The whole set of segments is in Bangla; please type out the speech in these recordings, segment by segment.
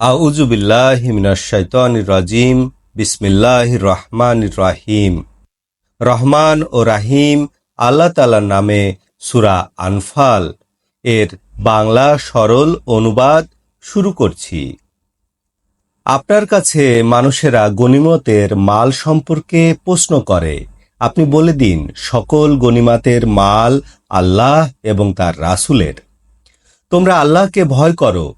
আউজুবিল্লাহ মিনাশাইতানির রাজিম বিসমিল্লাহ রহমান রাহিম। রহমান ও রাহিম আল্লাহ তালার নামে সুরা আনফাল এর বাংলা সরল অনুবাদ শুরু করছি। আপনার কাছে মানুষেরা গনিমতের মাল সম্পর্কে প্রশ্ন করে। আপনি বলে দিন, সকল গনিমাতের মাল আল্লাহ এবং তার রাসুলের। তোমরা আল্লাহকে ভয় করো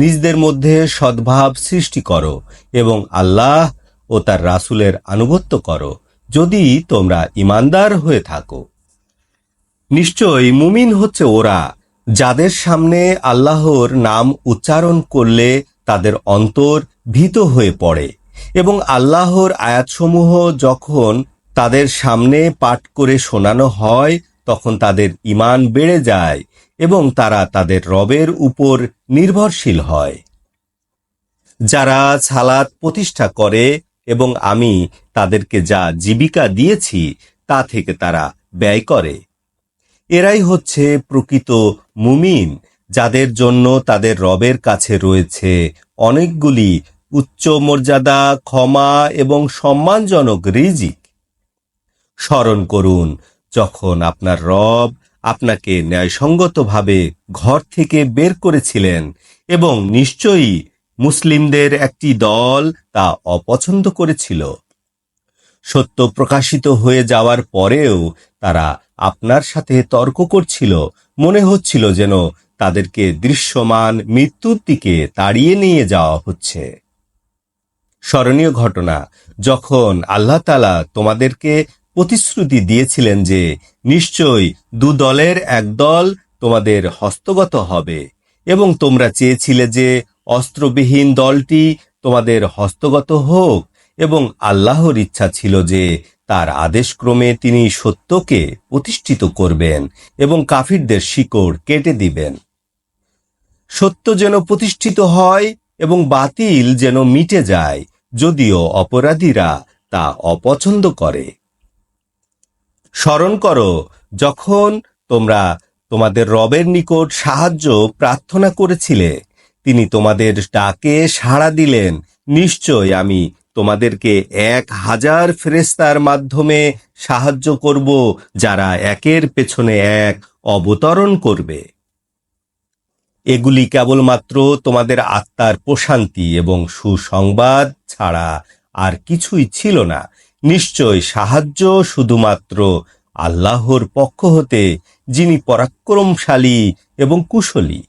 নিজদের মধ্যে সদ্ভাব সৃষ্টি করো এবং আল্লাহ ও তার রাসুলের আনুগত্য করো, যদি তোমরা ইমানদার হয়ে থাকো। নিশ্চয়ই মুমিন হচ্ছে ওরা, যাদের সামনে আল্লাহর নাম উচ্চারণ করলে তাদের অন্তর ভীত হয়ে পড়ে এবং আল্লাহর আয়াতসমূহ যখন তাদের সামনে পাঠ করে শোনানো হয়, তখন তাদের ইমান বেড়ে যায় এবং তারা তাদের রবের উপর নির্ভরশীল হয়। যারা ছালাত প্রতিষ্ঠা করে এবং আমি তাদেরকে যা জীবিকা দিয়েছি, তা থেকে তারা ব্যয় করে। এরাই হচ্ছে প্রকৃত মুমিন, যাদের জন্য তাদের রবের কাছে রয়েছে অনেকগুলি উচ্চ মর্যাদা, ক্ষমা এবং সম্মানজনক রিজিক। স্মরণ করুন, যখন আপনার রব আপনাকে ন্যায়সঙ্গতভাবে ঘর থেকে বের করেছিলেন এবং নিশ্চয়ই মুসলিমদের একটি দল তা অপছন্দ করেছিল। সত্য প্রকাশিত হয়ে যাওয়ার পরেও তারা আপনার সাথে তর্ক করছিল। মনে হচ্ছিল যেন তাদেরকে দৃশ্যমান মৃত্যুর দিকে তাড়িয়ে নিয়ে যাওয়া হচ্ছে। স্মরণীয় ঘটনা, যখন আল্লাহ তালা তোমাদেরকে প্রতিশ্রুতি দিয়েছিলেন যে নিশ্চয়ই দু দলের এক দল তোমাদের হস্তগত হবে এবং তোমরা চেয়েছিলে যে অস্ত্রবিহীন দলটি তোমাদের হস্তগত হোক এবং আল্লাহর ইচ্ছা ছিল যে তার আদেশক্রমে তিনি সত্যকে প্রতিষ্ঠিত করবেন এবং কাফিরদের শিকড় কেটে দিবেন। সত্য যেন প্রতিষ্ঠিত হয় এবং বাতিল যেন মিটে যায়, যদিও অপরাধীরা তা অপছন্দ করে। স্মরণ করো যখন তোমরা তোমাদের রবের নিকট সাহায্য প্রার্থনা করেছিলে, তিনি তোমাদের ডাকে সাড়া দিলেন, নিশ্চয় আমি তোমাদেরকে এক হাজার ফেরেস্তার মাধ্যমে সাহায্য করব যারা একের পেছনে এক অবতরণ করবে। এগুলি কেবলমাত্র তোমাদের আত্মার প্রশান্তি এবং সুসংবাদ ছাড়া আর কিছুই ছিল না। নিশ্চয় সাহায্য শুধুমাত্র আল্লাহর পক্ষ হতে যিনি পরাক্রমশালী এবং কুশলী।